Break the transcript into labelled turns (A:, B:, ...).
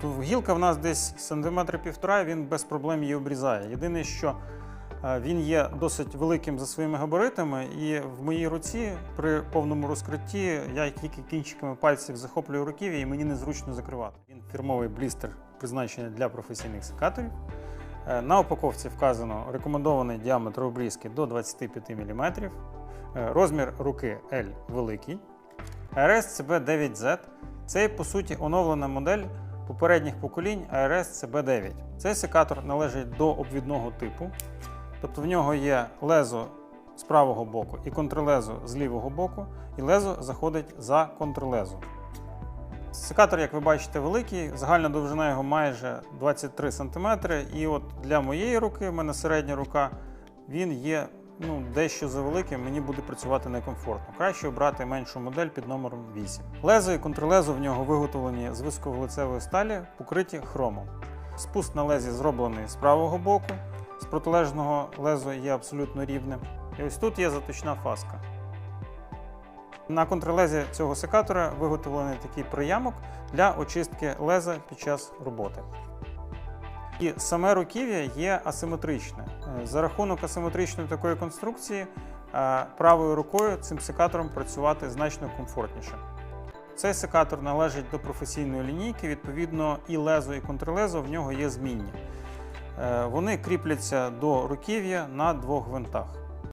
A: То гілка в нас десь сантиметр півтора, він без проблем її обрізає. Єдине, що е, він є досить великим за своїми габаритами, і в моїй руці при повному розкритті я тільки кінчиками пальців захоплюю руків'я і мені незручно закривати. Він фірмовий блістер, призначений для професійних секаторів. Е, На упаковці вказано рекомендований діаметр обрізки до 25 мм, е, розмір руки L великий, ARS CB9Z. Це, по суті, оновлена модель попередніх поколінь ARS CB9. Цей секатор належить до обвідного типу, тобто в нього є лезо з правого боку і контрлезо з лівого боку, і лезо заходить за контрлезо. Секатор, як ви бачите, великий, загальна довжина його майже 23 см. І от для моєї руки, в мене середня рука, він є ну, дещо завеликим, мені буде працювати некомфортно. Краще обрати меншу модель під номером 8. Лезо і контрлезо в нього виготовлені з високовлицевої сталі, покриті хромом. Спуск на лезі зроблений з правого боку, з протилежного лезо є абсолютно рівним. І ось тут є заточна фаска. На контрлезі цього секатора виготовлений такий приямок для очистки леза під час роботи. І саме руків'я є асиметричне. Е, За рахунок асиметричної такої конструкції е, правою рукою цим секатором працювати значно комфортніше. Цей секатор належить до професійної лінійки, відповідно, і лезо, і контрлезо в нього є змінні. Е, Вони кріпляться до руків'я на двох гвинтах.